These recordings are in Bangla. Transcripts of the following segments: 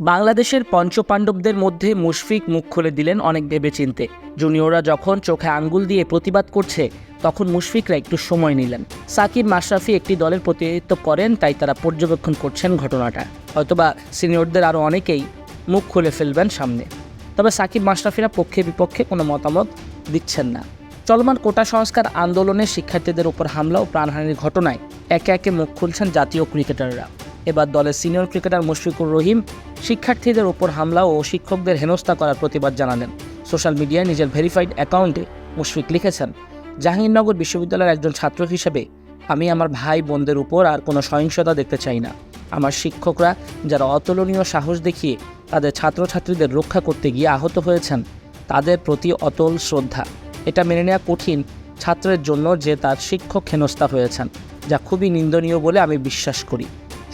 বাংলাদেশের পঞ্চপাণ্ডবদের মধ্যে মুশফিক মুখ খুলে দিলেন অনেক ভেবেচিন্তে। জুনিয়ররা যখন চোখে আঙ্গুল দিয়ে প্রতিবাদ করছে, তখন মুশফিকরা একটু সময় নিলেন। সাকিব মাশরাফি একটি দলের প্রতিনিধিত্ব করেন, তাই তারা পর্যবেক্ষণ করছেন ঘটনাটা। হয়তোবা সিনিয়রদের আরও অনেকেই মুখ খুলে ফেলবেন সামনে। তবে সাকিব মাশরাফিরা পক্ষে বিপক্ষে কোনো মতামত দিচ্ছেন না। চলমান কোটা সংস্কার আন্দোলনে শিক্ষার্থীদের উপর হামলা ও প্রাণহানির ঘটনায় একে একে মুখ খুলছেন জাতীয় ক্রিকেটাররা। এবার দলের সিনিয়র ক্রিকেটার মুশফিকুর রহিম শিক্ষার্থীদের ওপর হামলা ও শিক্ষকদের হেনস্থা করার প্রতিবাদ জানালেন। সোশ্যাল মিডিয়ায় নিজের ভেরিফাইড অ্যাকাউন্টে মুশফিক লিখেছেন, জাহাঙ্গীরনগর বিশ্ববিদ্যালয়ের একজন ছাত্র হিসেবে আমি আমার ভাই বোনদের উপর আর কোনো সহিংসতা দেখতে চাই না। আমার শিক্ষকরা যারা অতুলনীয় সাহস দেখিয়ে তাদের ছাত্রছাত্রীদের রক্ষা করতে গিয়ে আহত হয়েছেন, তাদের প্রতি অতল শ্রদ্ধা। এটা মেনে নেওয়া কঠিন ছাত্রের জন্য যে তার শিক্ষক হেনস্থা হয়েছেন, যা খুবই নিন্দনীয় বলে আমি বিশ্বাস করি।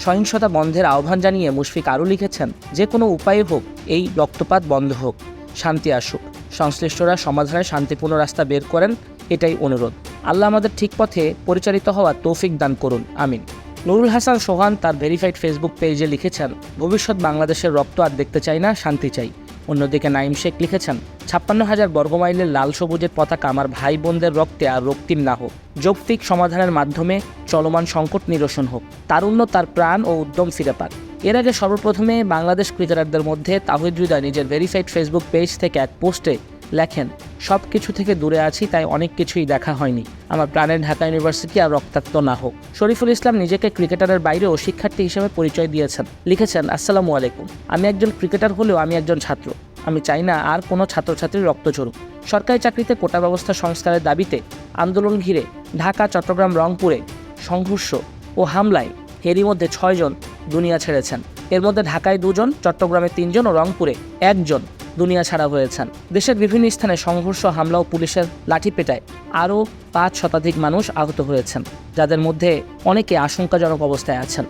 সহিংসতা বন্ধের আহ্বান জানিয়ে মুশফিক আরও লিখেছেন, যে কোনো উপায়ে হোক, এই রক্তপাত বন্ধ হোক, শান্তি আসুক। সংশ্লিষ্টরা সমাধানের শান্তিপূর্ণ রাস্তা বের করেন, এটাই অনুরোধ। আল্লাহ আমাদের ঠিক পথে পরিচালিত হওয়ার তৌফিক দান করুন, আমিন। নুরুল হাসান সোহান তার ভেরিফাইড ফেসবুক পেজে লিখেছেন, ভবিষ্যৎ বাংলাদেশের রক্ত আর দেখতে চাই না, শান্তি চাই। অন্যদিকে নাইম শেখ লিখেছেন, ছাপ্পান্ন হাজার বর্গমাইলের লাল সবুজের পতাকা আমার ভাই বোনদের রক্তে আর রক্তিম না হোক। যৌক্তিক সমাধানের মাধ্যমে চলমান সংকট নিরসন হোক। তারুণ্য, তার প্রাণ ও উদ্যম ফিরে পাক। এর আগে সর্বপ্রথমে বাংলাদেশ ক্রিকেটারদের মধ্যে তাহিদ হৃদয় নিজের ভেরিফাইড ফেসবুক পেজ থেকে এক পোস্টে লেখেন, সব কিছু থেকে দূরে আছি, তাই অনেক কিছুই দেখা হয়নি। আমার প্রাণের ঢাকা ইউনিভার্সিটি আর রক্তাক্ত না হোক। শরীফুল ইসলাম নিজেকে ক্রিকেটারের বাইরেও শিক্ষার্থী হিসেবে পরিচয় দিয়েছেন। লিখেছেন, আসসালামু আলাইকুম। আমি একজন ক্রিকেটার হলেও আমি একজন ছাত্র। আমি চাই না আর কোনো ছাত্রছাত্রীর রক্ত ঝরুক। সরকারি চাকরিতে কোটা ব্যবস্থা সংস্কারের দাবিতে আন্দোলন ঘিরে ঢাকা, চট্টগ্রাম, রংপুরে সংঘর্ষ ও হামলায় এরই মধ্যে ছয়জন দুনিয়া ছেড়েছেন। এর মধ্যে ঢাকায় দুজন, চট্টগ্রামে তিনজন ও রংপুরে একজন। দুনিয়া ছাড়া হয়েছেন। দেশের বিভিন্ন স্থানে সংঘর্ষ, হামলা ও পুলিশের লাঠি পেটায় আরও পাঁচ শতাধিক মানুষ আহত হয়েছেন, যাদের মধ্যে অনেকে আশঙ্কাজনক অবস্থায় আছেন।